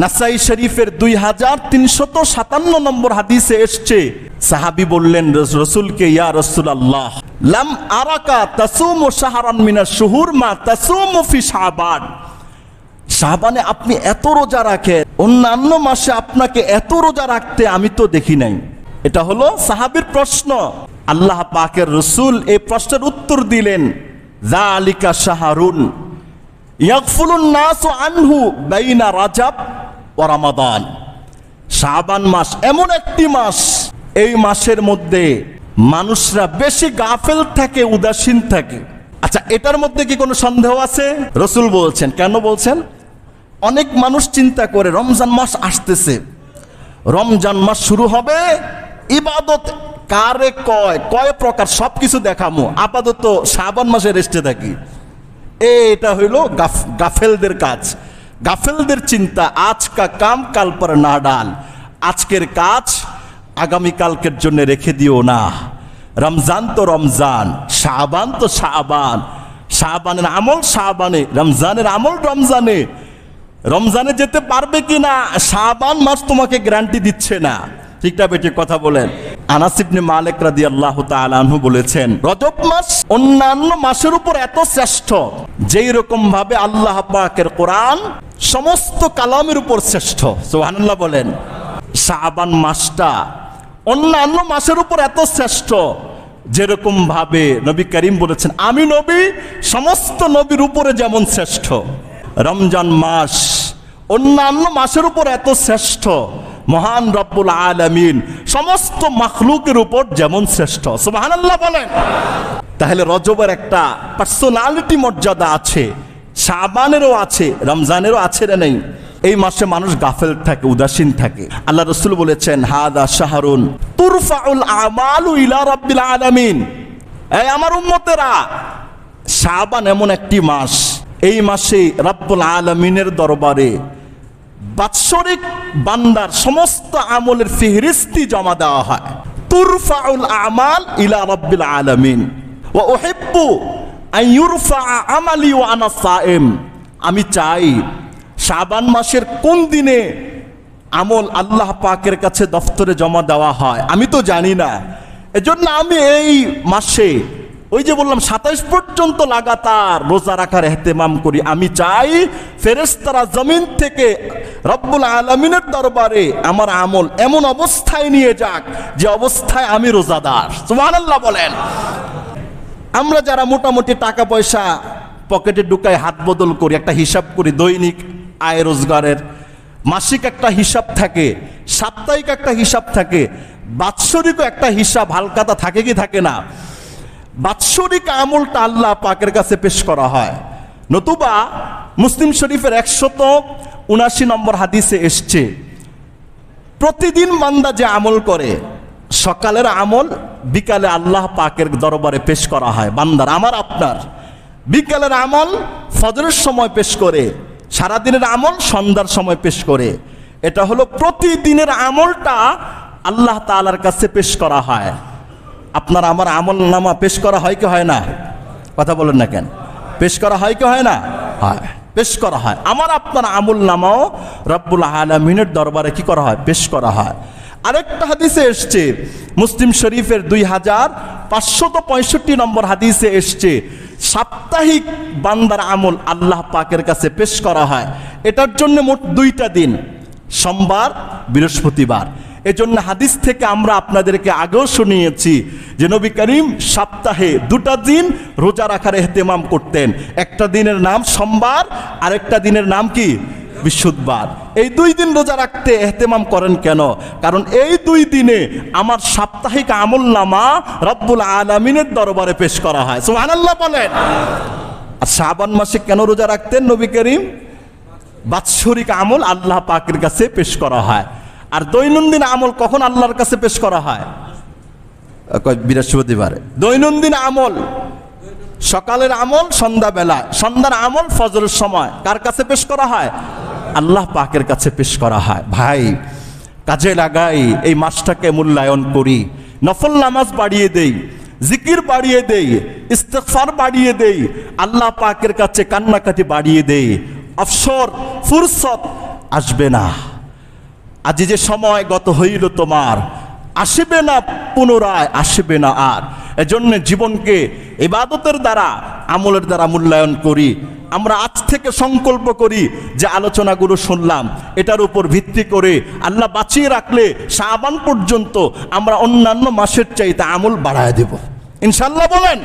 নাসাই শরীফের দুই হাজার তিনশত সাতান্ন নম্বর হাদিসে এসছে, সাহাবি বললেন রসুলকে ইয়া রসুল আল্লাহ লাম আরাকা তাসুম ও সাহারান মিনা শুহুর মা তাসুম ফি শাবান। শাহবানে আপনি এত রোজা রাখেন, অন্যান্য মাসে আপনাকে এত রোজা রাখতে আমি তো দেখি নাই। এটা হলো সাহাবির প্রশ্ন। আল্লাহ পাকের রসুল এই প্রশ্নের উত্তর দিলেন যা আলিকা শাহরুন ইয়াকফুলুন নাস আনহু বাইনা রাজাব। ও রামাদান। মাস এমন একটি মাস, এই মাসের মধ্যে মানুষরা বেশি গাফেল থাকে, উদাসীন থাকে। আচ্ছা এটার মধ্যে কি কোনো সন্দেহ আছে? রসুল বলছেন, কেন বলছেন? অনেক মানুষ চিন্তা করে, রমজান মাস আসতেছে। রমজান মাস শুরু হবে, ইবাদত কারে কয় কয় প্রকার সব কিছু দেখামো। আপাতত শ্রাবণ মাসে রেস্টে থাকি। এটা হইল গাফ, গাফেলদের কাজ। গাফেলদের চিন্তা আজ কা কাম কাল পর না ডাল। আজকের কাজ আগামীকালকের জন্য রেখে দিও না। রমজান তো রমজান শাহবান তো শাহবান শাহবানের আমল শাহবানে রমজানের আমল রমজানে। রমজানে যেতে পারবে কি না শাহবান মাস তোমাকে গ্যারান্টি দিচ্ছে না। ঠিকটা বেটে, কথা বলেন। আনাস ইবনে মালিক আনহু বলেছেন মাস অন্যান্য মাসের উপর এত শ্রেষ্ঠ কোরআন সমস্ত কালামের উপর শ্রেষ্ঠ। বলেন মাসটা অন্যান্য মাসের উপর এত শ্রেষ্ঠ যেরকম ভাবে নবী করিম বলেছেন, আমি নবী সমস্ত নবীর উপরে যেমন শ্রেষ্ঠ। রমজান মাস অন্যান্য মাসের উপর এত শ্রেষ্ঠ মহান রব্বুল আলামিন, সমস্ত মাখলুকের উপর যেমন শ্রেষ্ঠ। সুবহানাল্লাহ বলেন। তাহলে রজবের একটা পার্সোনালিটি মর্যাদা আছে, শাবানেরও আছে, রমজানেরও আছে না নেই? এই মাসে মানুষ গাফেল থাকে, উদাসীন থাকে। আল্লাহ রসুল বলেছেন, হাদা শাহরুন তুরফাউল আমালু ইলা রাব্বিল আলামিন। এই আমার উম্মতেরা, শাবান এমন একটি মাস, এই মাসে রব্বুল আলমিনের দরবারে বাৎসরিক বান্দার সমস্ত আমলের ফিহরিস্তি জমা দেওয়া হয়। তুরফাউল আমাল ইলা রব্বিল আলামিন। ও ওহিব্বু আন ইউরফা আমালি ওয়া আনা সাইম। আমি চাই শাবান মাসের কোন দিনে আমল আল্লাহ পাকের কাছে দফতরে জমা দেওয়া হয়, আমি তো জানি না। এজন্য আমি এই মাসে ওই যে বললাম, সাতাইশ পর্যন্ত লাগাতার রোজা রাখার এহতেমাম করি। আমি চাই ফেরেস্তারা জমিন থেকে রব্বুল আলমিনের দরবারে আমার আমল এমন অবস্থায় নিয়ে যাক যে অবস্থায় আমি রোজাদার। সুবহানাল্লাহ বলেন। আমরা যারা মোটামুটি টাকা পয়সা পকেটে ঢুকাই হাত বদল করি, একটা হিসাব করি, দৈনিক আয় রোজগারের মাসিক একটা হিসাব থাকে, সাপ্তাহিক একটা হিসাব থাকে বাৎসরিকও একটা হিসাব হালকাতা থাকে কি থাকে না? বাৎসরিক আমলটা আল্লাহ পাকের কাছে পেশ করা হয়। নতুবা মুসলিম শরীফের একশত উনাশি নম্বর হাদিসে এসছে, প্রতিদিন বান্দা যে আমল করে, সকালের আমল, বিকালে আল্লাহ পাকের দরবারে পেশ করা হয়। বান্দার আমার, আপনার। বিকালের আমল, ফজরের সময় পেশ করে, সারাদিনের আমল, সন্ধ্যার সময় পেশ করে। এটা হলো প্রতিদিনের আমলটা আল্লাহ তালার কাছে পেশ করা হয়। আপনার আমার আমল নামা পেশ করা হয় কি হয় না? কথা বলেন না কেন? পেশ করা হয় কি হয় না? হয়। পেশ করা হয়। আমার আপনার আমল নামাও রব্বুল আলমিনের দরবারে কি করা হয়? পেশ করা হয়। আরেকটা হাদিসে এসছে, মুসলিম শরীফের দুই হাজার পাঁচশত পঁয়ষট্টি নম্বর হাদিসে এসছে, সাপ্তাহিক বান্দার আমল আল্লাহ পাকের কাছে পেশ করা হয়। এটার জন্য মোট দুইটা দিন, সোমবার, বৃহস্পতিবার। এজন্য হাদিস থেকে আমরা আপনাদেরকে আগেও শুনিয়েছি যে নবী করিম সপ্তাহে দুটা দিন রোজা রাখার এহতেমাম করতেন। একটা দিনের নাম সোমবার, আরেকটা দিনের নাম কি? বিশুদ্ধবার এই দুই দিন রোজা রাখতে এহতেমাম করেন কেন? কারণ এই দুই দিনে আমার সাপ্তাহিক আমল নামা রব্বুল আলমিনের দরবারে পেশ করা হয়। সুবহানাল্লাহ বলেন। আর শ্রাবণ মাসে কেন রোজা রাখতেন নবী করিম? বাৎসরিক আমল আল্লাহ পাকের কাছে পেশ করা হয়। আর দৈনন্দিন আমল কখন আল্লাহর কাছে পেশ করা হয়? বৃহস্পতিবারে। দৈনন্দিন আমল সকালের আমল সন্ধ্যাবেলা। সন্ধ্যার আমল ফজরের সময়। কার কাছে পেশ করা হয়? আল্লাহ পাকের কাছে পেশ করা হয়। ভাই কাজে লাগাই এই মাসটাকে মূল্যায়ন করি। নফল নামাজ বাড়িয়ে দেই জিকির বাড়িয়ে দেই ইস্তেফার বাড়িয়ে দেই আল্লাহ পাকের কাছে কান্নাকাটি বাড়িয়ে দেই। অবসর ফুরসত আসবে না। আজ যে সময় গত হইল তোমার, আসবে না পুনরায়, আসবে না আর। এজন্য জীবনকে ইবাদতের দ্বারা, আমলের দ্বারা মূল্যায়ন করি। আমরা আজ থেকে সংকল্প করি যে আলোচনাগুলো শুনলাম, এটার উপর ভিত্তি করে আল্লাহ বাঁচিয়ে রাখলে সাবান পর্যন্ত আমরা অন্যান্য মাসের চাইতে আমল বাড়ায় দেব। ইনশাল্লাহ বলেন।